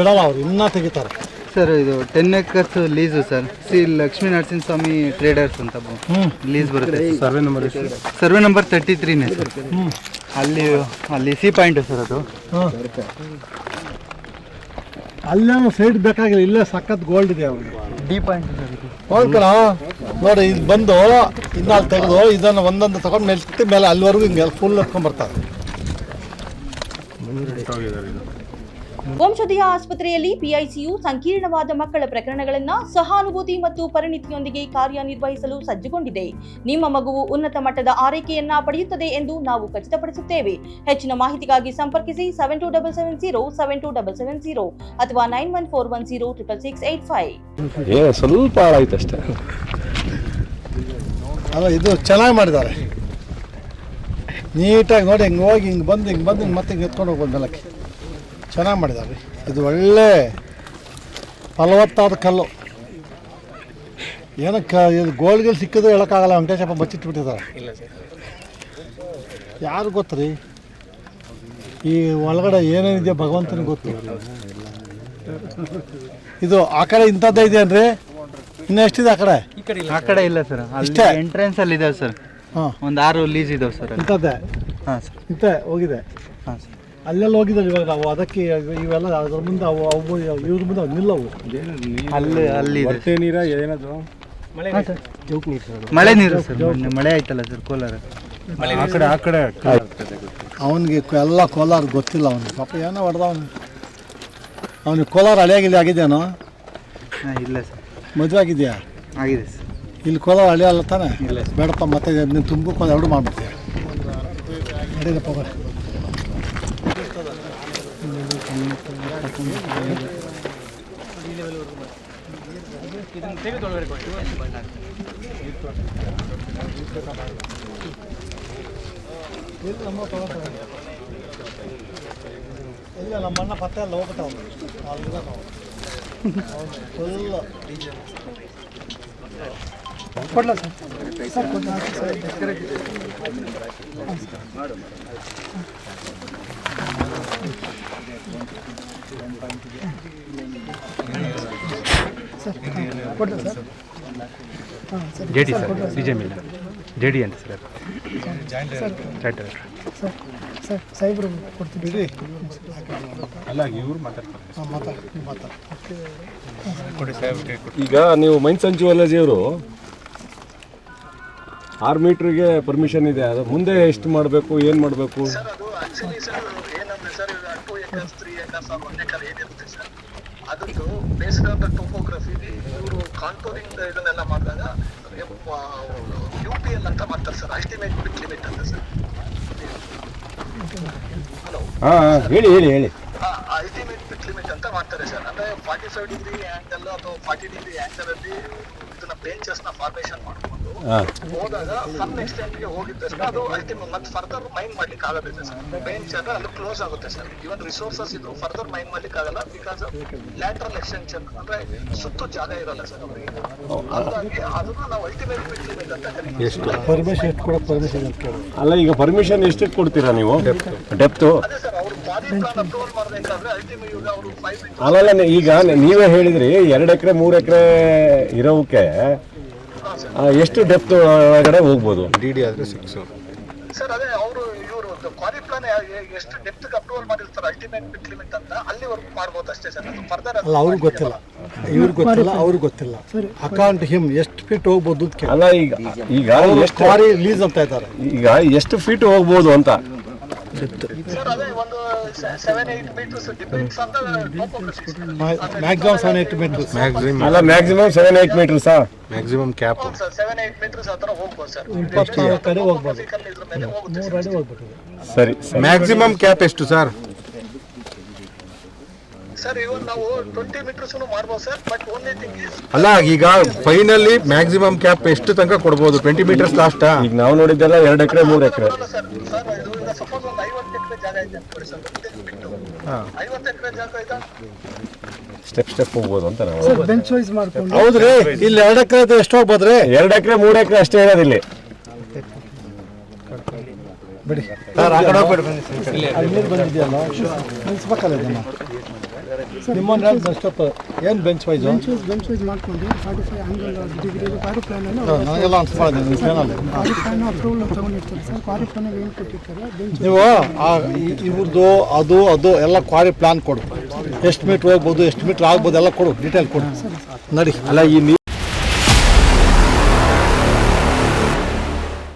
ಬಿಡಲ್ಲ ಅವ್ರು ಇನ್ನ ತೆಗಿತಾರೆ. ಸರ್ ಇದು ten acres lease sir. C Lakshmi Narasimhaswamy traders ಅಂತ ಹ್ಞೂ ಲೀಸ್ ಬರುತ್ತೆ. Survey number survey number thirty ತ್ರೀನೇ sir. ಹ್ಞೂ ಅಲ್ಲಿ ಅಲ್ಲಿ ಸಿ ಪಾಯಿಂಟ್ ಸರ್ ಅದು. ಅಲ್ಲೇನು ಸೈಡ್ ಬೇಕಾಗಿಲ್ಲ ಇಲ್ಲೇ ಸಖತ್ ಗೋಲ್ಡ್ ಇದೆ ಅವ್ರಿಗೆ. ಡಿ ಪಾಯಿಂಟ್ ನೋಡ್ಕೊಳ ನೋಡಿ ಇದು ಬಂದು ಇನ್ನ ಅಲ್ಲಿ ತೆಗೆದು ಇದನ್ನು ಒಂದೊಂದು ತಗೊಂಡು ಮೆಲ್ತಿ ಮೇಲೆ ಅಲ್ಲಿವರೆಗೂ ಹಿಂಗೆ ಫುಲ್ ಎತ್ಕೊಂಡ್ ಬರ್ತಾರೆ. ವಂಶೋದಯ ಆಸ್ಪತ್ರೆಯಲ್ಲಿ ಪಿಐಸಿಯು ಸಂಕೀರ್ಣವಾದ ಮಕ್ಕಳ ಪ್ರಕರಣಗಳನ್ನು ಸಹಾನುಭೂತಿ ಮತ್ತು ಪರಿಣಿತಿಯೊಂದಿಗೆ ಕಾರ್ಯನಿರ್ವಹಿಸಲು ಸಜ್ಜುಗೊಂಡಿದೆ. ನಿಮ್ಮ ಮಗುವು ಉನ್ನತ ಮಟ್ಟದ ಆರೈಕೆಯನ್ನ ಪಡೆಯುತ್ತದೆ ಎಂದು ನಾವು ಖಚಿತಪಡಿಸುತ್ತೇವೆ. ಹೆಚ್ಚಿನ ಮಾಹಿತಿಗಾಗಿ ಸಂಪರ್ಕಿಸಿ seven two double seven zero seven two double seven zero ಅಥವಾ nine one four one zero triple six eight five ಏ ಸ್ವಲ್ಪ ಹಾಳಾಯ್ತು ಅಷ್ಟೇ. ಅಲ್ಲ ಇದು ಚೆನ್ನಾಗಿ ಮಾಡಿದ್ದಾರೆ. ನೀಟಾಗಿ ನೋಡಿ ಹಿಂಗೆ ಹೋಗಿ ಹಿಂಗೆ ಬಂದು ಹಿಂಗೆ ಬಂದು ಹಿಂಗೆ ಮತ್ತೆ ಹಿಂಗೆ ಎತ್ಕೊಂಡು ಹೋಗ್ಬೋದು ಮೇಲಕ್ಕೆ. ಚೆನ್ನಾಗಿ ಮಾಡಿದ್ದಾರೆ ಇದು ಒಳ್ಳೆ ಫಲವತ್ತಾದ ಕಲ್ಲು. ಏನಕ್ಕೆ ಇದು ಗೋಲ್ಗಿಲ್ ಸಿಕ್ಕಿದ್ರೆ ಹೇಳೋಕ್ಕಾಗಲ್ಲ ವೆಂಕಟೇಶಪ್ಪ ಬಚ್ಚಿಟ್ಬಿಟ್ಟಿದ್ದಾರೆ ಯಾರು ಗೊತ್ತು ರೀ ಈ ಒಳಗಡೆ ಏನೇನಿದೆ ಭಗವಂತನಿಗೆ ಗೊತ್ತು. ಇದು ಆ ಕಡೆ ಇಂಥದ್ದೇ ಇದೆಯೇನ್ರಿ ಇನ್ನು ಎಷ್ಟಿದೆ ಆ ಕಡೆ? ಆ ಕಡೆ ಇಲ್ಲ ಸರ್. ಅಲ್ಲಿ ಇಷ್ಟೇ? ಎಂಟ್ರೆನ್ಸ್ ಅಲ್ಲಿ ಇದಾವೆ ಸರ್. ಹಾಂ. ಒಂದು ಆರು ಲೀಸ್ ಇದಾವೆ ಸರ್ ಇಂಥದ್ದೇ? ಹಾಂ ಸರ್. ಇಂಥ ಹೋಗಿದೆ? ಹಾಂ ಸರ್. ಅಲ್ಲೆಲ್ಲ ಹೋಗಿದ್ದಾರೆ ಇವಾಗ ನಾವು ಅದಕ್ಕೆ ಇವೆಲ್ಲ ಅದ್ರ ಮುಂದೆ ಅವು ಅವು ಇವ್ರ ಮುಂದೆ ಅವು ನಿಲ್ಲವು. ಅಲ್ಲಿ ಅಲ್ಲಿ ಹೊಟ್ಟೆ ನೀರ ಏನದು? ಮಳೆ ನೀರು ಸರ್ ಮೊನ್ನೆ ಮಳೆ ಆಯ್ತಲ್ಲ ಸರ್ ಕೋಲಾರ? ಆ ಕಡೆ ಆ ಕಡೆ ಅವನಿಗೆ ಎಲ್ಲ ಕೋಲಾರ ಗೊತ್ತಿಲ್ಲ ಅವನು ಪಾಪ ಏನೋ ಹೊಡೆದವನು ಅವನಿಗೆ ಕೋಲಾರ ಹಳೆಯಾಗಿಲ್ಲ ಆಗಿದೆಯೇನೋ? ಹಾಂ ಇಲ್ಲ ಸರ್. ಮದುವೆ ಆಗಿದೆಯಾ? ಆಗಿದೆ ಸರ್. ಇಲ್ಲಿ ಕೋಲಾರ ಹಳೆ ಅಲ್ಲ ತಾನೆ ಬೇಡಪ್ಪ ಮತ್ತೆ ನೀನು ಕೋಲಾರ ಎರಡು ಮಾಡ್ಬಿಡ್ತೀಯ. ನಡೀರಪ್ಪ ಬರ ಇಲ್ಲ ನಮ್ಮ ಅಣ್ಣ ಪತ್ತೆ ಎಲ್ಲ ಹೋಗ್ಬಿಟ್ಟ ಅವನು ಅಲ್ಲಿದ್ದಾನೆ ಅವನು ಫುಲ್ ಕೊಡ್ಲ sir sir ಕೊಡ್ಲ J D sir C J D ಅಂತ ಸರ್ ಜಾಯಿಂಟ್ ಸರ್ ಸಾಹೇಬ್ರು ಕೊಡ್ತೀವಿ ಬಿಡಿ ಅಲ್ಲ ಇವ್ರು ಮಾತಾಡ್ತಾರೆ. ಈಗ ನೀವು ಮೈನ್ ಸಂಜುವಲ್ಲಾಜಿ ಅವರು ಆರು ಮೀಟ್ರಿಗೆ ಪರ್ಮಿಷನ್ ಇದೆ. ಅದು ಮುಂದೆ ಎಷ್ಟು ಮಾಡಬೇಕು ಏನು ಮಾಡಬೇಕು? ಸರ್ ಈಗ two acres three acres one acre ಏನಿರುತ್ತೆ ಸರ್? ಅದನ್ನು ಬೇಸ್ಡ್ ಆನ್ ದ ಟೋಪೋಗ್ರಫಿ ಇವರು ಕಾಂಟೋರಿಂಗ್ ಇದನ್ನೆಲ್ಲ ಮಾಡಿದಾಗ ಯು ಪಿ ಎಲ್ ಅಂತ ಮಾಡ್ತಾರೆ ಸರ್. ಅಲ್ಟಿಮೇಟ್ ಬಿಟ್ ಲಿಮಿಟ್ ಅಂತ ಸರ್. ಹಾಂ ಹೇಳಿ ಹೇಳಿ ಹೇಳಿ. ಅಲ್ಟಿಮೇಟ್ ಬಿಟ್ ಲಿಮಿಟ್ ಅಂತ ಮಾಡ್ತಾರೆ ಸರ್. ಅಂದ್ರೆ ಫಾರ್ಟಿ ಫೈವ್ ಡಿಗ್ರಿ ಆ್ಯಂಗಲ್ ಅಥವಾ ಫಾರ್ಟಿ ಡಿಗ್ರಿ ಆಂಗಲ್ ಅಲ್ಲಿ ಇದನ್ನ ಬೆಂಚಸ್ನ ಫಾರ್ಮೇಶನ್ ಮಾಡ್ಕೊಂಡು ಹಾಂ ಹೋದಾಗ ಅದು ಅಲ್ಟಿಮೇಟ್ ಮತ್ತೆ ಫರ್ದರ್ ಮೈನ್ ಮಾಡ್ಲಿಕ್ಕೆ ಆಗೋದಿಲ್ಲ ಸರ್ ಮೈನ್ ಅದು ಕ್ಲೋಸ್ ಆಗುತ್ತೆ ಸರ್ ಇವನ್ ರಿಸೋರ್ಸಸ್ ಇದು ಫರ್ದರ್ ಮೈನ್ ಮಾಡ್ಲಿಕ್ಕೆ ಆಗಲ್ಲ ಬಿಕಾಸ್ ಲ್ಯಾಟ್ರಲ್ ಎಕ್ಸ್ಟೆನ್ಷನ್ ಅಂದ್ರೆ ಸುತ್ತು ಜಾಗ ಇರಲ್ಲ ಸರ್ ಅವರಿಗೆ. ಹಾಗಾಗಿ ಅದನ್ನ ನಾವು ಅಲ್ಟಿಮೇಟ್ ಬಿಟ್ ಲಿಮಿಟ್ ಅಂತ ಕರಿತೀವಿ ಎಷ್ಟು? ಪರ್ಮಿಷನ್ ಎಷ್ಟು ಕೊಡೋಕೆ ಪರ್ಮಿಷನ್ ಅಂತ ಕೇಳಿ ಅಲ್ಲ ಈಗ ಪರ್ಮಿಷನ್ ಎಷ್ಟು ಕೊಡ್ತೀರಾ ನೀವು? ಡೆಪ್ತು ಅದೇ ಸರ್ ಅವರು ಬಾಡಿ ಪ್ಲಾನ್ ಅಪ್ರೂವಲ್ ಮಾಡಬೇಕಾದ್ರೆ ಅಲ್ಟಿಮೇಟ್ ಈಗ ಅವರು ಫೈವ್ ಅಲ್ಲಲ್ಲ ಈಗ ನೀವೇ ಹೇಳಿದ್ರಿ ಎರಡು ಎಕರೆ ಮೂರು ಎಕರೆ ಇರೋವಕ್ಕೆ ಆ, ಎಷ್ಟು ಡೆಪ್ತ್ ಒಳಗಡೆ ಹೋಗ್ಬೋದು? ಡಿ ಡಿ ಆದರೆ ಸಿಕ್ಸ್ ಸರ್ ಅದೇ ಅವರು ಇವರು ಕ್ವಾರಿ ಪ್ಲಾನ್ ಎಷ್ಟು ಡೆಪ್ತ್ ಅಪ್ರೂವಲ್ ಮಾಡಿರ್ತಾರೆ? ಅಲ್ಟಿಮೇಟ್ ಬಿಟ್ ಲಿಮಿಟ್ ಅಂತ ಅಲ್ಲಿವರೆಗೂ ಮಾಡ್ಬೋದು ಅಷ್ಟೇ ಸರ್ ಫರ್ದರ್ ಅಲ್ಲ ಅವ್ರಿಗೆ ಗೊತ್ತಿಲ್ಲ. ಇವ್ರಿಗೆ ಗೊತ್ತಿಲ್ಲ ಅವ್ರಿಗೆ ಗೊತ್ತಿಲ್ಲ. ಅಕೌಂಟ್ ಹಿಮ್ ಎಷ್ಟು ಫೀಟ್ ಹೋಗ್ಬೋದು ಅಂತ ಅಲ್ಲ ಈಗ ಈಗ ಎಷ್ಟು ಕ್ವಾರಿ ಲೀಸ್ ಅಂತ ಇದ್ದಾರೆ. ಈಗ ಎಷ್ಟು ಫೀಟ್ ಹೋಗ್ಬೋದು ಅಂತ? ಸರ್ ಅದೇ ಒಂದು seven eight meters maximum seven eight meters ಅಲ್ಲ ಮ್ಯಾಕ್ಸಿಮಮ್ ಸೆವೆನ್ ಏಟ್ ಮೀಟರ್ ಸಾ maximum cap seven eight meters ಆ ಥರ ಹೋಗ್ಬೋದು. ಕಡೆ ಹೋಗ್ಬೋದು ಸರಿ ಸರಿ. ಮ್ಯಾಕ್ಸಿಮಮ್ ಕ್ಯಾಪ್ ಎಷ್ಟು ಸರ್ ಸರ್ ಇವನ್ ನಾವು ಟ್ವೆಂಟಿ ಮೀಟರ್ಸ್ ಮಾಡ್ಬೋದು sir but only thing is ಅಲ್ಲ ಈಗ ಫೈನಲಿ ಮ್ಯಾಕ್ಸಿಮಮ್ ಕ್ಯಾಪ್ ಎಷ್ಟು ತನಕ ಕೊಡ್ಬೋದು? ಟ್ವೆಂಟಿ ಮೀಟರ್ಸ್ ಲಾಸ್ಟಾ ಈಗ ನಾವು ನೋಡಿದ್ದೆಲ್ಲ ಎರಡು ಎಕರೆ ಮೂರು ಎಕರೆ. ಸರ್ ಸರ್ ಇದು ಈಗ ಸಪೋಸ್ ಒಂದು ಐವತ್ತು ಎಕರೆ ಜಾಗ ಇದೆ ಅನ್ಕೊಳ್ಳಿ ಸರ್ ಒಂದೇ ಬಿಟ್ಟು. ಐವತ್ತು ಎಕರೆ ಜಾಗ ಇದೆ ಸ್ಟೆಪ್ ಸ್ಟೆಪ್ ಹೋಗ್ಬೋದು ಅಂತ ನಾವು. ಹೌದ್ರಿ. ಇಲ್ಲಿ ಎರಡು ಎಕರೆ ಎಷ್ಟು ಹೋಗ್ಬೋದ್ರಿ? ಎರಡು ಎಕರೆ ಮೂರು ಎಕರೆ ಅಷ್ಟೇ ಇರೋದು ಇಲ್ಲಿ. ಬಿಡಿ. ಸರ್ ಆ ಕಡೆ ಹೋಗ್ಬೇಡಿ ಬನ್ನಿ ಸರ್ ಅಲ್ಲಿ ನೀರು ಬಂದಿದೆಯಲ್ಲ? ನಿಲ್ಸ್ಬೇಕಲ್ಲ ಇದನ್ನ ನಿಮ್ಮನ್ನು ಎಷ್ಟೊತ್ತು ಏನು ಬೆಂಚ್ ವೈಸ್ ಬೆಂಚ್ ವೈಸ್ ಮಾಡ್ಕೊಂಡು forty five angle degree quarry ಪ್ಲಾನನ್ನು ನನಗೆಲ್ಲ ಅನ್ಸ್ಬಾರ್ದು ಪ್ಲಾನ್ ಅಪ್ರೂವಲ್ ತೊಗೊಂಡಿರ್ತಾರೆ ಸರ್ ಕ್ವಾರಿ ಪ್ಲಾನ್ ಏನು ಕೊಟ್ಟಿರ್ತಾರೆ ಬೆಂಚ್ ನೀವು ಇವ್ರದ್ದು ಅದು ಅದು ಎಲ್ಲ ಕ್ವಾರಿ ಪ್ಲಾನ್ ಕೊಡು. ಎಷ್ಟು ಮೀಟ್ರ್ ಹೋಗ್ಬೋದು ಎಷ್ಟು ಮೀಟ್ರ್ ಆಗ್ಬೋದು ಎಲ್ಲ ಕೊಡು ಡೀಟೇಲ್ ಕೊಡು. ನಡಿ. ಅಲ್ಲ ಈ